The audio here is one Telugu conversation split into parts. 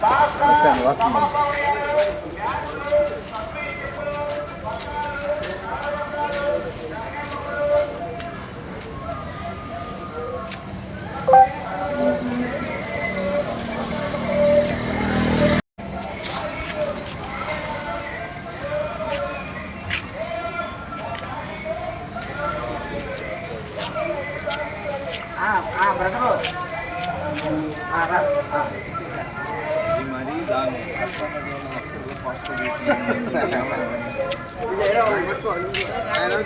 వచ్చాను వస్తున్నాను బ్రదరు. మరి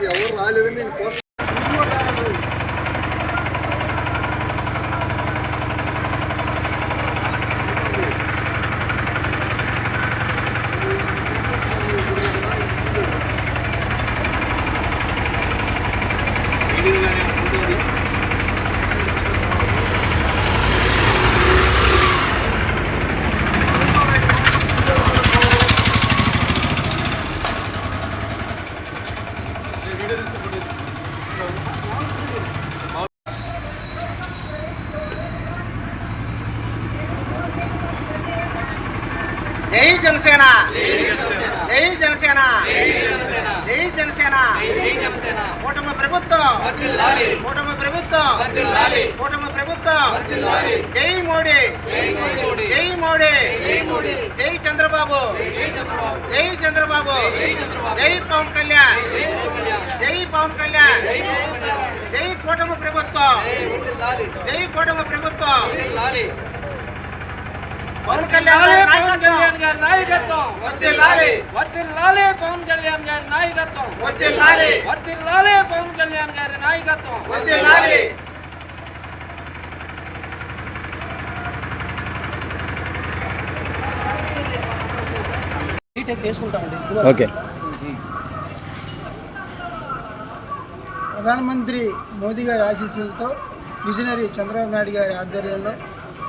ఎవరు రాలేదని నేను జనసేన. జై జనసేన. కూటమి ప్రభుత్వం. కూటమి ప్రభుత్వం. కూటమి ప్రభుత్వం. జై మోడీ. జై మోడీ. జై చంద్రబాబు. జై చంద్రబాబు. జై పవన్ కళ్యాణ్. జై పవన్ కళ్యాణ్. జై కూటమి ప్రభుత్వం. జై కూటమి ప్రభుత్వం. పవన్ కళ్యాణ్ గారి నాయకత్వం గారి నాయకత్వం వర్ధిల్లాలి. వర్ధిల్లాలి పవన్ కళ్యాణ్ గారి నాయకత్వం వర్ధిల్లాలి. వర్ధిల్లాలి పవన్ కళ్యాణ్ గారి నాయకత్వం వర్ధిల్లాలి. ఓకే. ప్రధానమంత్రి మోదీ గారి ఆశీస్సులతో విజనరీ చంద్రబాబు నాయుడు గారి ఆధ్వర్యంలో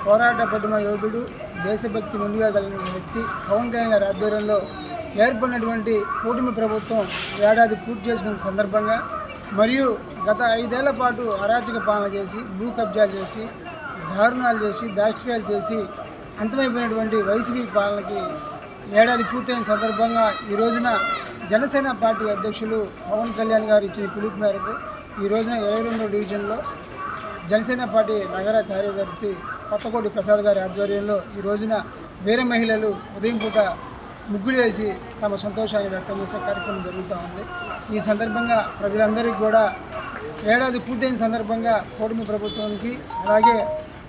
పోరాట పటిమ యోధుడు దేశభక్తి ముందుగా కలిగిన వ్యక్తి పవన్ కళ్యాణ్ గారి ఆధ్వర్యంలో ఏర్పడినటువంటి కూటమి ప్రభుత్వం ఏడాది పూర్తి చేసుకున్న సందర్భంగా మరియు గత ఐదేళ్ళ పాటు అరాచక పాలన చేసి భూ కబ్జాలు చేసి దారుణాలు చేసి దాష్టికాలు చేసి అంతమైపోయినటువంటి వైసీపీ పాలనకి ఏడాది పూర్తయిన సందర్భంగా ఈ రోజున జనసేన పార్టీ అధ్యక్షులు పవన్ కళ్యాణ్ గారు ఇచ్చిన పిలుపు మేరకు ఈ రోజున ఇరవై రెండో డివిజన్లో జనసేన పార్టీ నగర కార్యదర్శి కొత్తకోటి ప్రసాద్ గారి ఆధ్వర్యంలో ఈ రోజున వేరే మహిళలు ఉదయం పూట ముగ్గులు వేసి తమ సంతోషాన్ని వ్యక్తం చేసే కార్యక్రమం జరుగుతూ ఉంది. ఈ సందర్భంగా ప్రజలందరికీ కూడా ఏడాది పూర్తయిన సందర్భంగా కూటమి ప్రభుత్వానికి అలాగే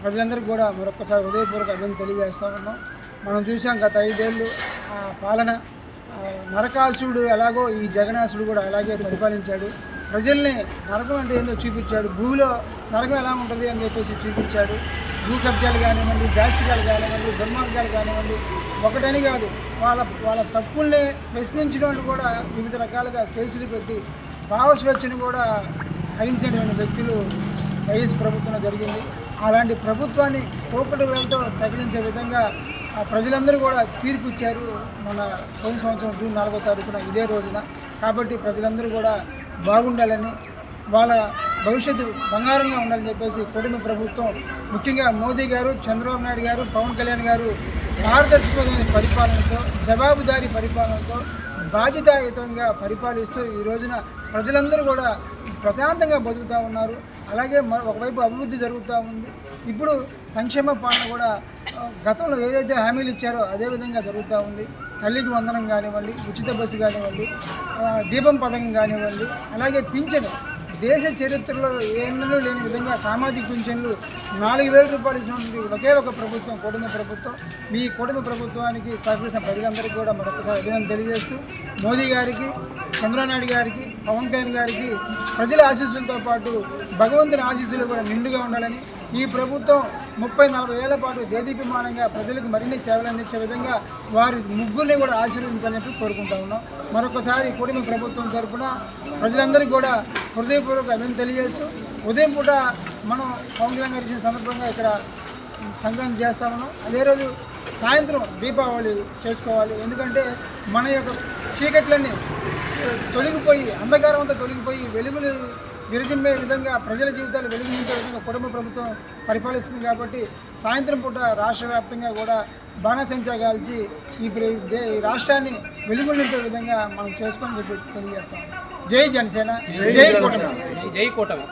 ప్రజలందరికీ కూడా మరొకసారి హృదయపూర్వక అభివృద్ధి తెలియజేస్తా ఉన్నాం. మనం చూసాం గత ఐదేళ్ళు ఆ పాలన నరకాసుడు ఎలాగో ఈ జగనాసుడు కూడా అలాగే పరిపాలించాడు. ప్రజల్ని నరకం అంటే ఏందో చూపించాడు. భూమిలో నరకం ఎలా ఉంటుంది అని చెప్పేసి చూపించాడు. భూ కబ్జాలు కానివ్వండి దాచికాలు కానివ్వండి దుర్మార్గాలు కానివ్వండి ఒకటని కాదు వాళ్ళ వాళ్ళ తప్పుల్ని ప్రశ్నించిన కూడా వివిధ రకాలుగా కేసులు పెట్టి భావస్వేచ్ఛను కూడా హరించినటువంటి వ్యక్తులు వైఎస్ ప్రభుత్వంలో జరిగింది. అలాంటి ప్రభుత్వాన్ని కోపటి వేలతో తగిలించే విధంగా ప్రజలందరూ కూడా తీర్పు ఇచ్చారు. మన పోయిన సంవత్సరం జూన్ నాలుగో తారీఖున ఇదే రోజున. కాబట్టి ప్రజలందరూ కూడా బాగుండాలని వాళ్ళ భవిష్యత్తు బంగారంగా ఉండాలని చెప్పేసి కుటుంబ ప్రభుత్వం ముఖ్యంగా మోదీ గారు చంద్రబాబు నాయుడు గారు పవన్ కళ్యాణ్ గారు పారదర్శకమైన పరిపాలనతో జవాబుదారీ పరిపాలనతో బాధ్యతాయుతంగా పరిపాలిస్తూ ఈ రోజున ప్రజలందరూ కూడా ప్రశాంతంగా బతుకుతూ ఉన్నారు. అలాగే మరో ఒకవైపు అభివృద్ధి జరుగుతూ ఉంది. ఇప్పుడు సంక్షేమ పాలన కూడా గతంలో ఏదైతే హామీలు ఇచ్చారో అదే విధంగా జరుగుతూ ఉంది. తల్లికి వందనం కానివ్వండి ఉచిత బస్సు కానివ్వండి దీపం పథకం కానివ్వండి అలాగే పింఛను దేశ చరిత్రలో ఎన్నో లేని విధంగా సామాజిక పింఛన్లు నాలుగు వేల రూపాయలు ఇచ్చినటువంటి ఒకే ఒక ప్రభుత్వం కుటుంబ ప్రభుత్వం. మీ కుటుంబ ప్రభుత్వానికి సహకరించిన ప్రజలందరికీ కూడా మరొకసారి అభినందన తెలియజేస్తూ మోదీ గారికి చంద్రనాయుడు గారికి పవన్ కళ్యాణ్ గారికి ప్రజల ఆశీస్సులతో పాటు భగవంతుని ఆశీస్సులు కూడా నిండుగా ఉండాలని ఈ ప్రభుత్వం ముప్పై నలభై ఏళ్ళ పాటు దేదీభిమానంగా ప్రజలకు మరిన్ని సేవలు అందించే విధంగా వారి ముగ్గురిని కూడా ఆశీర్వదించాలని చెప్పి కోరుకుంటా ఉన్నాం. మరొకసారి కూటమి ప్రభుత్వం తరఫున ప్రజలందరికీ కూడా హృదయపూర్వక అభినందన తెలియజేస్తూ ఉదయం పూట మనం పవన్ కళ్యాణ్ గారి సందర్భంగా ఇక్కడ సంక్రాంతి చేస్తా ఉన్నాం. అదే రోజు సాయంత్రం దీపావళి చేసుకోవాలి. ఎందుకంటే మన యొక్క చీకట్లన్నీ తొలగిపోయి అంధకారం అంతా తొలగిపోయి వెలుగులు విరజిమ్మే విధంగా ప్రజల జీవితాలు వెలుగు నింపే విధంగా కుటుంబ ప్రభుత్వం పరిపాలిస్తుంది కాబట్టి సాయంత్రం పూట రాష్ట్ర వ్యాప్తంగా కూడా బాణసంచా కాల్చి ఈ ప్ర- దే- ఈ రాష్ట్రాన్ని వెలుగొండే విధంగా మనం చేసుకొని చెప్పి తెలియజేస్తాం. జై జనసేన జై కూటమి. జై కూటమి.